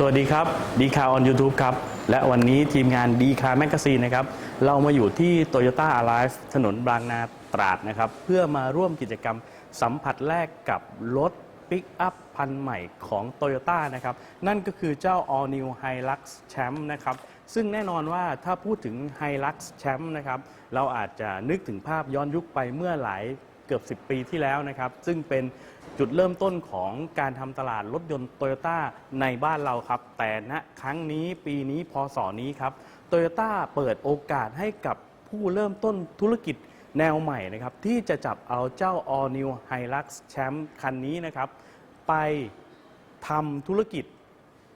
สวัสดีครับดีคาออน YouTube ครับ และวันนี้ทีมงานดีคาแมกซีนนะครับ เรามาอยู่ที่ Toyota Alive ถนนบางนาตราดนะครับ เพื่อมาร่วมกิจกรรมสัมผัสแรกกับรถปิกอัพพันธ์ใหม่ของ Toyota นะครับ นั่นก็คือเจ้า All New Hilux Champ นะครับ ซึ่งแน่นอนว่าถ้าพูดถึง Hilux Champ นะครับ เราอาจจะนึกถึงภาพย้อนยุคไปเมื่อหลาย เกือบ 10 ปีที่แล้วนะครับ ซึ่งเป็นจุดเริ่มต้นของการทำตลาดรถยนต์โตโยต้าในบ้านเราครับ แต่ณครั้งนี้ปีนี้พศนี้ครับโตโยต้าเปิดโอกาสให้กับผู้เริ่มต้นธุรกิจแนวใหม่นะครับ ที่จะจับเอาเจ้า All New Hilux Champ คันนี้นะครับ ไปทำธุรกิจ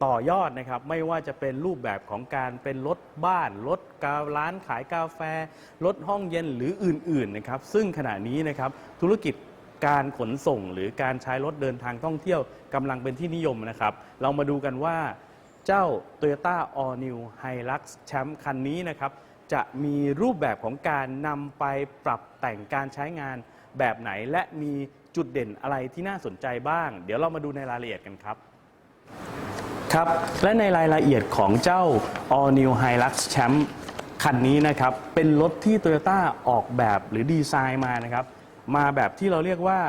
ต่อยอดนะครับไม่ว่าจะเป็นรูปแบบของการเป็นรถบ้านรถการ้านขายกาแฟรถห้องเย็นหรืออื่นๆนะครับซึ่งขณะนี้นะครับธุรกิจการขนส่งหรือการใช้รถเดินทางท่องเที่ยวกำลังเป็นที่นิยมนะครับ เรามาดูกันว่าเจ้า Toyota All New Hilux Champ คันนี้นะครับ จะมีรูปแบบของการนำไปปรับแต่งการใช้งานแบบไหน และมีจุดเด่นอะไรที่น่าสนใจบ้าง เดี๋ยวเรามาดูในรายละเอียดกันครับ ครับ และในรายละเอียดของเจ้า All New Hilux Champ คันนี้นะครับ เป็นรถที่ Toyota ออกแบบหรือดีไซน์มานะครับ มาแบบที่เราเรียกว่า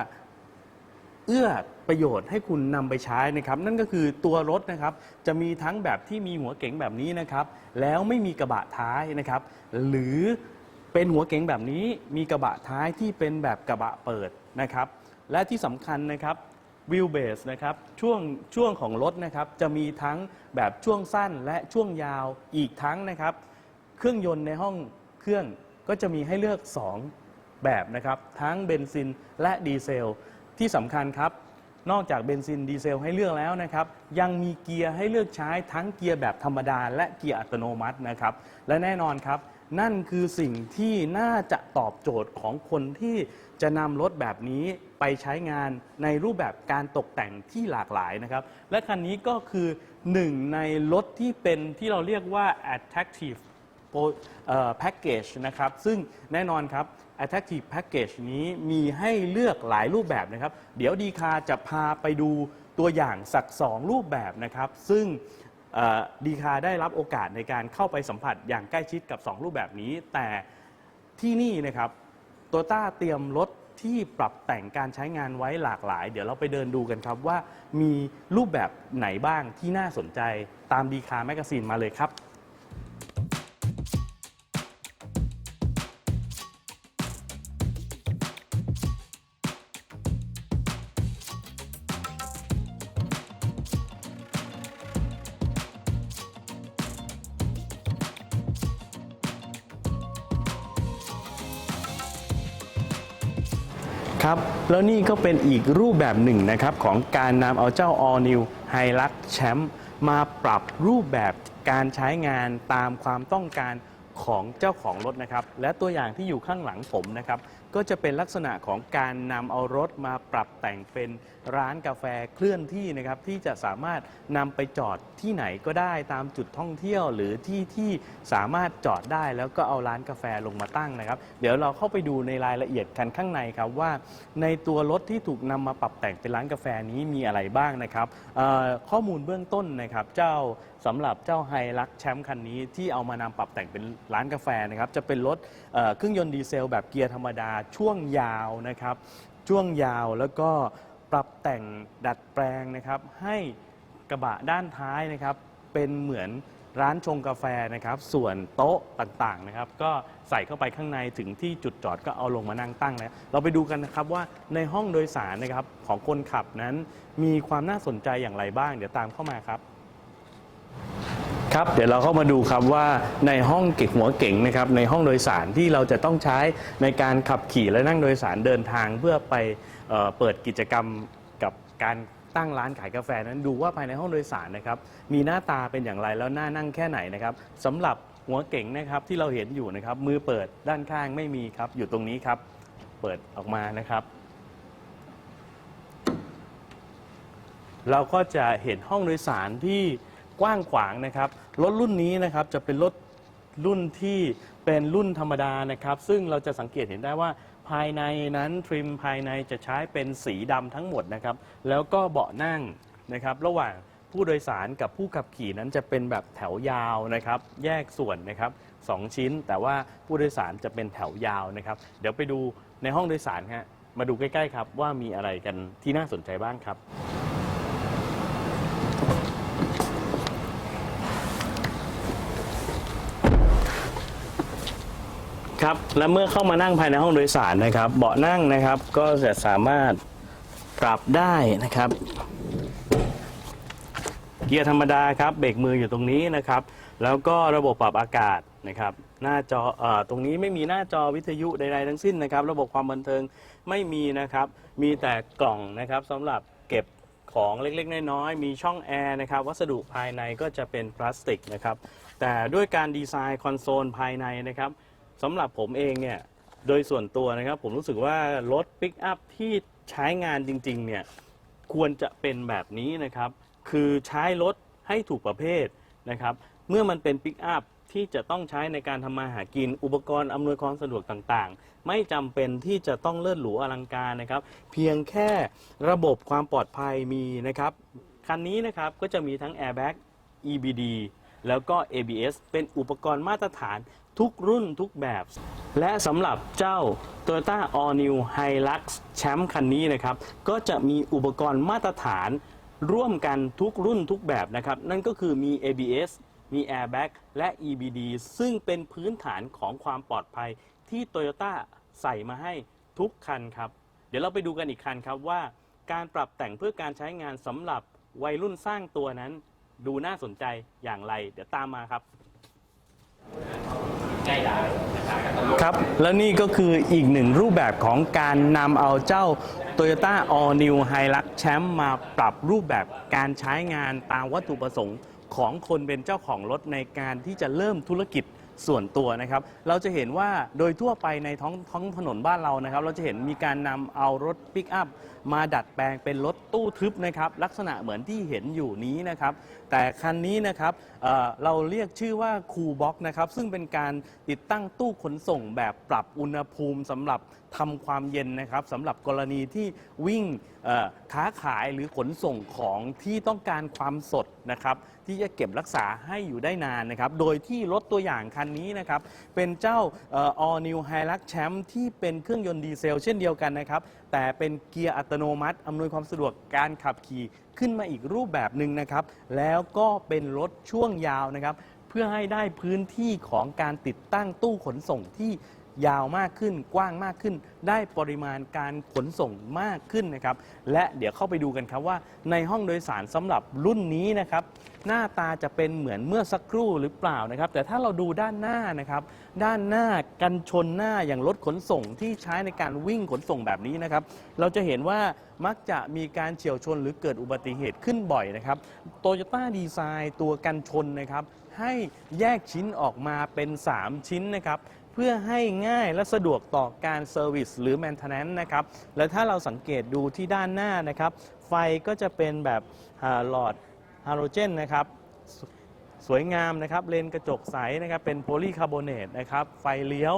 เอื้อประโยชน์ให้คุณนำไปใช้นะครับ นั่นก็คือตัวรถนะครับ จะมีทั้งแบบที่มีหัวเก๋งแบบนี้นะครับ แล้วไม่มีกระบะท้ายนะครับ หรือเป็นหัวเก๋งแบบนี้มีกระบะท้ายที่เป็นแบบกระบะเปิดนะครับ และที่สำคัญนะครับ วิวเบสนะครับช่วงช่วงของรถนะครับจะมีทั้งแบบช่วงสั้นและช่วงยาวอีกทั้งนะครับ เครื่องยนต์ในห้องเครื่องก็จะมีให้เลือก 2 แบบนะครับ ทั้งเบนซินและดีเซล ที่สำคัญครับ นอกจากเบนซินดีเซลให้เลือกแล้วนะครับ ยังมีเกียร์ให้เลือกใช้ทั้งเกียร์แบบธรรมดา และเกียร์อัตโนมัตินะครับ และแน่นอนครับ นั่นคือสิ่งที่น่าจะตอบโจทย์ของคนที่จะนำรถแบบนี้ไปใช้งานในรูปแบบการตกแต่งที่หลากหลายนะครับ และคันนี้ก็คือหนึ่งในรถที่เป็นที่เราเรียกว่า attractive แพ็กเกจนะครับ ซึ่งแน่นอนครับ Attractive Package นี้มีให้เลือกหลายรูปแบบนะครับ เดี๋ยวดีคาจะพาไปดูตัวอย่างสัก 2 รูปแบบนะครับ ซึ่ง ดีคาได้รับโอกาสในการเข้าไปสัมผัสอย่างใกล้ชิดกับ 2 รูปแบบนี้ แต่ที่นี่นะครับโตต้าเตรียมรถที่ปรับแต่งการใช้งานไว้หลากหลาย เดี๋ยวเราไปเดินดูกันครับว่ามีรูปแบบไหนบ้างที่น่าสนใจตามดีคาแมกซีนมาเลยครับ ครับ แล้วนี่ก็เป็นอีกรูปแบบหนึ่งนะครับ ของการนำเอาเจ้า All New Hilux Champ มาปรับรูปแบบการใช้งานตามความต้องการของเจ้าของรถนะครับ และตัวอย่างที่อยู่ข้างหลังผมนะครับ ก็จะเป็นลักษณะของการนำเอารถมาปรับแต่งเป็นร้านกาแฟเคลื่อนที่นะครับที่จะสามารถนำไปจอดที่ไหนก็ได้ตามจุดท่องเที่ยวหรือที่ที่สามารถจอดได้แล้วก็เอาร้านกาแฟลงมาตั้งนะครับ เดี๋ยวเราเข้าไปดูในรายละเอียดกันข้างในครับว่า ในตัวรถที่ถูกนำมาปรับแต่งเป็นร้านกาแฟนี้มีอะไรบ้างนะครับข้อมูลเบื้องต้นนะครับเจ้า สำหรับเจ้าไฮลักแชมป์คันนี้ที่เอามานำปรับแต่งเป็นร้านกาแฟนะครับ จะเป็นรถเอ่อเครื่องยนต์ดีเซลแบบเกียร์ธรรมดา ช่วงยาวนะครับ ช่วงยาวแล้วก็ปรับแต่งดัดแปลงนะครับ ให้กระบะด้านท้ายนะครับ เป็นเหมือนร้านชงกาแฟนะครับ ส่วนโต๊ะต่างๆนะครับ ก็ใส่เข้าไปข้างในถึงที่จุดจอดก็เอาลงมานั่งตั้งแล้วเราไปดูกันนะครับว่าในห้องโดยสารนะครับของคนขับนั้น มีความน่าสนใจอย่างไรบ้าง เดี๋ยวตามเข้ามาครับ ครับเดี๋ยวเราเข้ามาดูครับว่าในห้องเก็บหัวเก๋งนะครับในห้องโดยสารที่เราจะต้องใช้ในการขับขี่และนั่งโดยสารเดินทางเพื่อไปเอ่อเปิดกิจกรรมกับการตั้งร้านขายกาแฟนั้นดูว่าภายในห้องโดยสารนะครับมีหน้าตาเป็นอย่างไรแล้วน่านั่งแค่ไหนนะครับสำหรับหัวเก๋งนะครับที่เราเห็นอยู่นะครับมือเปิดด้านข้างไม่มีครับอยู่ตรงนี้ครับเปิดออกมานะครับ เราก็จะเห็นห้องโดยสารที่ กว้างขวางนะครับ รถรุ่นนี้นะครับจะเป็นรถรุ่นที่เป็นรุ่นธรรมดานะครับ ซึ่งเราจะสังเกตเห็นได้ว่าภายในนั้นทริมภายในจะใช้เป็นสีดำทั้งหมดนะครับ แล้วก็เบาะนั่งนะครับ ระหว่างผู้โดยสารกับผู้ขับขี่นั้นจะเป็นแบบแถวยาวนะครับ แยกส่วนนะครับสองชิ้น แต่ว่าผู้โดยสารจะเป็นแถวยาวนะครับ เดี๋ยวไปดูในห้องโดยสารฮะมาดูใกล้ๆครับว่ามีอะไรกันที่น่าสนใจบ้างครับ ครับและเมื่อเข้ามานั่งภายในห้องโดยสารนะครับ เบาะนั่งนะครับก็จะสามารถปรับได้นะครับ เกียร์ธรรมดาครับเบรกมืออยู่ตรงนี้นะครับ แล้วก็ระบบปรับอากาศนะครับ หน้าจออตรงนี้ไม่มีหน้าจอวิทยุใดๆทั้งสิ้นนะครับ ระบบความบันเทิงไม่มีนะครับ มีแต่กล่องนะครับสำหรับเก็บของเล็กๆ น้อยๆ มีช่องแอร์นะครับ วัสดุภายในก็จะเป็นพลาสติกนะครับ แต่ด้วยการดีไซน์คอนโซลภายในนะครับ สำหรับผมเองเนี่ยโดยส่วนตัวนะครับ ผมรู้สึกว่ารถปิกอัพที่ใช้งานจริงๆเนี่ยควรจะเป็นแบบนี้นะครับ คือใช้รถให้ถูกประเภทนะครับ เมื่อมันเป็นปิกอัพที่จะต้องใช้ในการทำมาหากินอุปกรณ์อำนวยความสะดวกต่างๆ ไม่จำเป็นที่จะต้องเลิศหรูอลังการนะครับ เพียงแค่ระบบความปลอดภัยมีนะครับ คันนี้นะครับก็จะมีทั้ง Airbag EBD แล้วก็ ABS เป็นอุปกรณ์มาตรฐาน ทุกรุ่นทุกแบบ และสำหรับเจ้า Toyota All New Hilux แชมป์คันนี้นะครับ ก็จะมีอุปกรณ์มาตรฐานร่วมกันทุกรุ่นทุกแบบนะครับ นั่นก็คือมี ABS มี Airbag และ EBD ซึ่งเป็นพื้นฐานของความปลอดภัยที่ Toyota ใส่มาให้ทุกคันครับ เดี๋ยวเราไปดูกันอีกคันครับว่า การปรับแต่งเพื่อการใช้งานสำหรับวัยรุ่นสร้างตัวนั้น ดูน่าสนใจอย่างไร เดี๋ยวตามมาครับ ครับ แล้วนี่ก็คืออีกหนึ่งรูปแบบของการนำเอาเจ้า Toyota All New Hilux Champ มาปรับรูปแบบการใช้งานตามวัตถุประสงค์ของคนเป็นเจ้าของรถในการที่จะเริ่มธุรกิจ ส่วนตัวนะครับ เราจะเห็นว่าโดยทั่วไปในท้องท้องถนนบ้านเรานะครับ เราจะเห็นมีการนำเอารถปิกอัพมาดัดแปลงเป็นรถตู้ทึบนะครับ ลักษณะเหมือนที่เห็นอยู่นี้นะครับ แต่คันนี้นะครับเอ่อเราเรียกชื่อว่าคูบ็อกนะครับ ซึ่งเป็นการติดตั้งตู้ขนส่งแบบปรับอุณหภูมิสำหรับ ทำความเย็นนะครับสำหรับกรณีที่วิ่งค้าขายหรือขนส่งของที่ต้องการความสดนะครับที่จะเก็บรักษาให้อยู่ได้นานนะครับ โดยที่รถตัวอย่างคันนี้นะครับ เป็นเจ้า All New Hilux Champ ที่เป็นเครื่องยนต์ดีเซลเช่นเดียวกันนะครับ แต่เป็นเกียร์อัตโนมัติ อำนวยความสะดวกการขับขี่ขึ้นมาอีกรูปแบบหนึ่งนะครับ แล้วก็เป็นรถช่วงยาวนะครับ เพื่อให้ได้พื้นที่ของการติดตั้งตู้ขนส่งที่ ยาวมากขึ้นกว้างมากขึ้น ได้ปริมาณการขนส่งมากขึ้นนะครับ และเดี๋ยวเข้าไปดูกันครับว่า ในห้องโดยสารสำหรับรุ่นนี้นะครับ หน้าตาจะเป็นเหมือนเมื่อสักครู่หรือเปล่านะครับ แต่ถ้าเราดูด้านหน้านะครับ ด้านหน้ากันชนหน้าอย่างรถขนส่งที่ใช้ในการวิ่งขนส่งแบบนี้นะครับ เราจะเห็นว่ามักจะมีการเฉียวชนหรือเกิดอุบัติเหตุขึ้นบ่อยนะครับโตโยต้าดีไซน์ตัวกันชนนะครับให้แยกชิ้นออกมาเป็น 3 ชิ้นนะครับ เพื่อให้ง่ายและสะดวกต่อการเซอร์วิสหรือแมนเทนแนนนะครับและถ้าเราสังเกตดูที่ด้านหน้านะครับ ไฟก็จะเป็นแบบหลอดฮาโลเจนนะครับสวยงามนะครับเลนกระจกใสนะครับเป็นโพลีคาร์บอเนตนะครับไฟเลี้ยว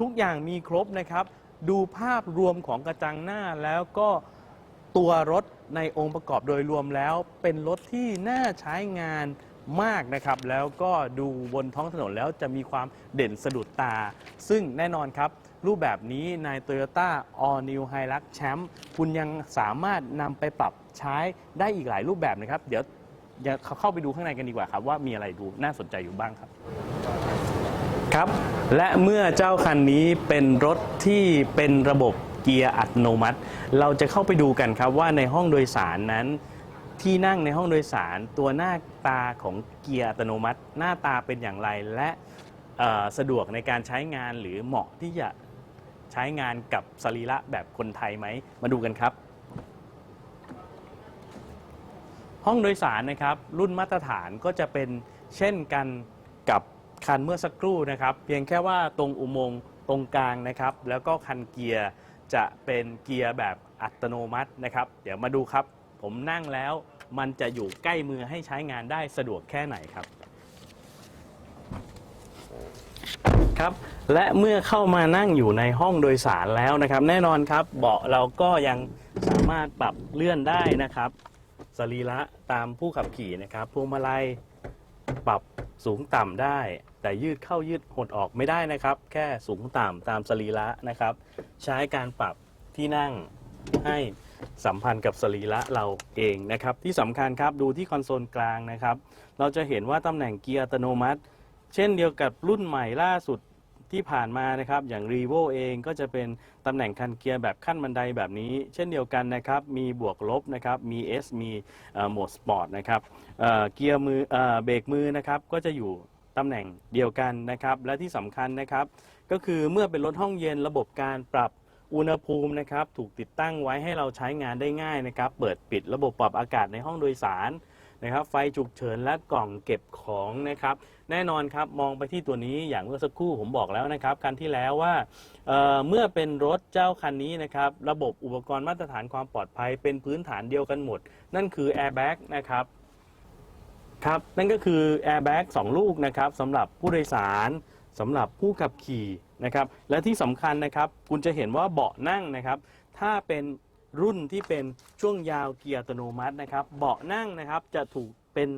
ทุกอย่างมีครบนะครับ ดูภาพรวมของกระจังหน้าแล้วก็ตัวรถในองค์ประกอบโดยรวมแล้ว เป็นรถที่น่าใช้งาน มากนะครับ แล้วก็ดูบนท้องถนนแล้วจะมีความเด่นสะดุดตา ซึ่งแน่นอนครับ รูปแบบนี้ใน Toyota All New Hilux Champ คุณยังสามารถนำไปปรับใช้ได้อีกหลายรูปแบบนะครับ เดี๋ยวอย่าเข้าไปดูข้างในกันดีกว่าครับ ว่ามีอะไรดูน่าสนใจอยู่บ้างครับครับและเมื่อเจ้าคันนี้เป็นรถที่เป็นระบบเกียร์อัตโนมัติ เราจะเข้าไปดูกันครับว่าในห้องโดยสารนั้น ที่นั่งในห้องโดยสาร ตัวหน้าตาของเกียร์อัตโนมัติ หน้าตาเป็นอย่างไรและเอ่อสะดวกในการใช้งานหรือเหมาะที่จะใช้งานกับสรีระแบบคนไทยไหม มาดูกันครับ ห้องโดยสารนะครับ รุ่นมาตรฐานก็จะเป็นเช่นกันกับคันเมื่อสักครู่นะครับ เพียงแค่ว่าตรงอุโมงค์ตรงกลางนะครับ แล้วก็คันเกียร์จะเป็นเกียร์แบบอัตโนมัตินะครับ เดี๋ยวมาดูครับ ผมนั่งแล้ว มันจะอยู่ใกล้มือให้ใช้งานได้สะดวกแค่ไหนครับ ครับ และเมื่อเข้ามานั่งอยู่ในห้องโดยสารแล้วนะครับ แน่นอนครับ เบาะเราก็ยังสามารถปรับเลื่อนได้นะครับสรีระตามผู้ขับขี่นะครับพวงมาลัยปรับสูงต่ำได้ แต่ยืดเข้ายืดหดออกไม่ได้นะครับ แค่สูงต่ำตามสรีระนะครับ ใช้การปรับที่นั่งให้ สัมพันธ์กับสรีระเราเองนะครับ ที่สำคัญครับดูที่คอนโซลกลางนะครับ เราจะเห็นว่าตำแหน่งเกียร์อัตโนมัติ เช่นเดียวกับรุ่นใหม่ล่าสุดที่ผ่านมานะครับ อย่าง r e v o เองก็จะเป็นตำแหน่งคันเกียร์แบบขั้นบันไดแบบนี้ เช่นเดียวกันนะครับ มีบวกลบนะครับ มี S มีเอ่อโหมดสปอร์ตนะครับเอ่อเกียร์มือเอ่อเบรกมือนะครับ ก็จะอยู่ตำแหน่งเดียวกันนะครับ และที่สำคัญนะครับ ก็คือเมื่อเป็นรถห้องเย็นระบบการปรับ อุณหภูมินะครับถูกติดตั้งไว้ให้เราใช้งานได้ง่ายนะครับ เปิดปิดระบบปรับอากาศในห้องโดยสารนะครับ ไฟฉุกเฉินและกล่องเก็บของนะครับ แน่นอนครับมองไปที่ตัวนี้อย่างเมื่อสักครู่ผมบอกแล้วนะครับคันที่แล้วว่าเเมื่อเป็นรถเจ้าคันนี้นะครับ ระบบอุปกรณ์มาตรฐานความปลอดภัยเป็นพื้นฐานเดียวกันหมด นั่นคือ Airbag นะครับครับนั่นก็คือ Airbag 2ลูกนะครับสำหรับผู้โดยสาร สำหรับผู้ขับขี่นะครับและที่สำคัญนะครับคุณจะเห็นว่าเบาะนั่งนะครับถ้าเป็นรุ่นที่เป็นช่วงยาวเกียร์อัตโนมัตินะครับเบาะนั่งนะครับจะถูกเป็น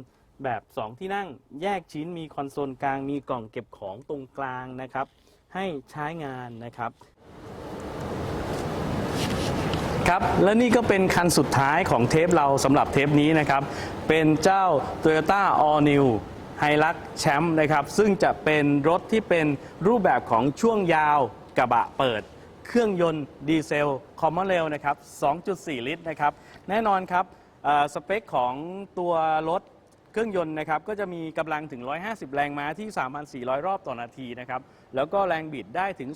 แบบ 2 ที่นั่งแยกชิ้นมีคอนโซลกลางมีกล่องเก็บของตรงกลางนะครับ ให้ใช้งานนะครับครับและนี่ก็เป็นคันสุดท้ายของเทปเราสำหรับเทปนี้นะครับ เป็นเจ้า Toyota All New h i l u x Champ นะครับ ซึ่งจะเป็นรถที่เป็นรูปแบบของช่วงยาวกระบะเปิด เครื่องยนต์ดีเซลคอมมอนเรลนะครับ 2.4 ลิตรนะครับ แน่นอนครับสเปคของตัวรถเครื่องยนต์นะครับก็จะมีกำลังถึง 150 แรงม้าที่ 3,400 รอบต่อนาทีนะครับ แล้วก็แรงบิดได้ถึง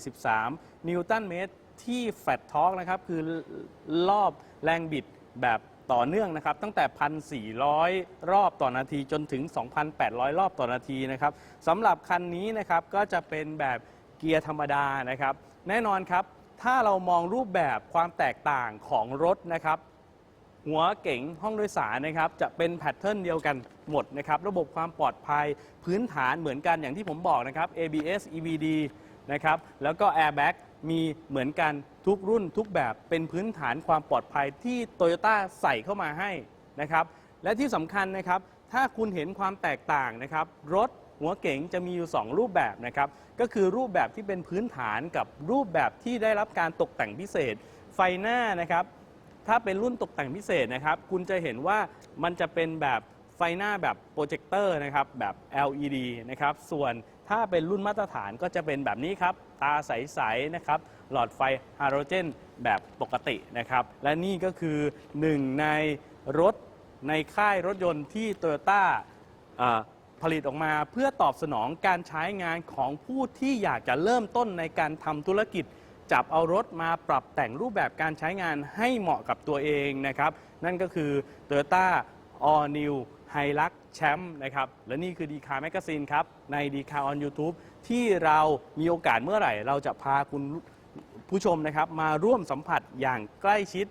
343 นิวตันเมตรที่แฟตทอร์กนะครับ คือรอบแรงบิดแบบ ต่อเนื่องนะครับ ตั้งแต่ 1,400 รอบต่อนาทีจนถึง 2,800 รอบต่อนาทีนะครับสำหรับคันนี้นะครับก็จะเป็นแบบเกียร์ธรรมดานะครับ แน่นอนครับ ถ้าเรามองรูปแบบความแตกต่างของรถนะครับหัวเก๋งห้องโดยสารนะครับจะเป็นแพทเทิร์นเดียวกันหมดนะครับ ระบบความปลอดภัยพื้นฐานเหมือนกันอย่างที่ผมบอกนะครับ ABS EBD นะครับแล้วก็ Airbag มีเหมือนกันทุกรุ่นทุกแบบเป็นพื้นฐานความปลอดภัยที่ Toyota ใส่เข้ามาให้นะครับ และที่สำคัญนะครับ ถ้าคุณเห็นความแตกต่างนะครับ รถหัวเก๋งจะมีอยู่ 2 รูปแบบนะครับ ก็คือรูปแบบที่เป็นพื้นฐานกับรูปแบบที่ได้รับการตกแต่งพิเศษ ไฟหน้านะครับ ถ้าเป็นรุ่นตกแต่งพิเศษนะครับ คุณจะเห็นว่ามันจะเป็นแบบไฟหน้าแบบโปรเจคเตอร์นะครับ แบบ LED นะครับ ส่วน ถ้าเป็นรุ่นมาตรฐานก็จะเป็นแบบนี้ครับ ตาใส ๆ นะครับ หลอดไฟฮาโลเจนแบบปกตินะครับ และนี่ก็คือหนึ่งในรถในค่ายรถยนต์ที่ Toyota อ่าผลิตออกมาเพื่อตอบสนองการใช้งานของผู้ที่อยากจะเริ่มต้นในการทำธุรกิจ จับเอารถมาปรับแต่งรูปแบบการใช้งานให้เหมาะกับตัวเองนะครับ นั่นก็คือ Toyota All New Hilux Champ นะครับ และนี่คือ d c a r Magazine ครับ ใน d c a r on YouTube ที่เรามีโอกาสเมื่อไหร่ เราจะพาคุณผู้ชมนะครับ มาร่วมสัมผัสอย่างใกล้ชิด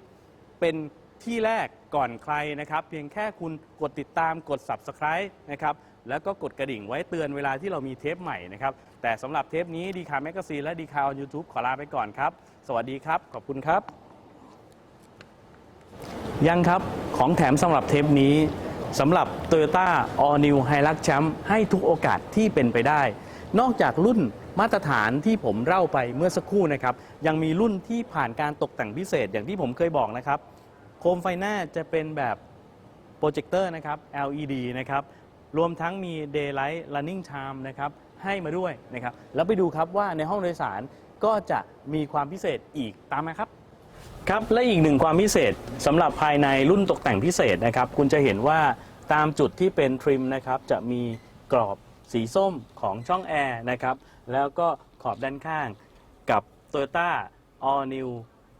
เป็นที่แรกก่อนใครนะครับ เพียงแค่คุณกดติดตามกด Subscribe นะครับแล้วก็กดกระดิ่งไว้เตือนเวลาที่เรามีเทปใหม่นะครับ แต่สำหรับเทปนี้ดีคาแมกซีนและดีคาออนยูทูบขอลาไปก่อนครับ สวัสดีครับ ขอบคุณครับ ยังครับของแถมสำหรับเทปนี้ สำหรับ Toyota All New Hilux Champ ให้ทุกโอกาสที่เป็นไปได้ นอกจากรุ่นมาตรฐานที่ผมเล่าไปเมื่อสักครู่นะครับ ยังมีรุ่นที่ผ่านการตกแต่งพิเศษอย่างที่ผมเคยบอกนะครับ โคมไฟหน้าจะเป็นแบบโปรเจคเตอร์นะครับ LED นะครับ รวมทั้งมี Daylight Running Time นะครับให้มาด้วยนะครับ แล้วไปดูครับว่าในห้องโดยสารก็จะมีความพิเศษอีกตามมาครับ ครับและอีกหนึ่งความพิเศษสำหรับภายในรุ่นตกแต่งพิเศษนะครับ คุณจะเห็นว่าตามจุดที่เป็นทริมนะครับจะมีกรอบสีส้มของช่องแอร์นะครับ แล้วก็ขอบด้านข้างกับ Toyota All New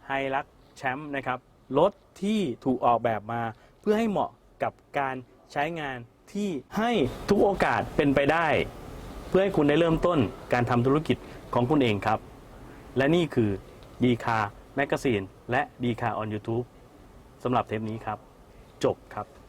Hilux Champ นะครับรถที่ถูกออกแบบมาเพื่อให้เหมาะกับการใช้งานที่ให้ทุกโอกาสเป็นไปได้ เพื่อให้คุณได้เริ่มต้นการทำธุรกิจของคุณเองครับ และนี่คือดีคา แมกกาซีนและดีคาออน YouTube สำหรับเทปนี้ครับ จบครับ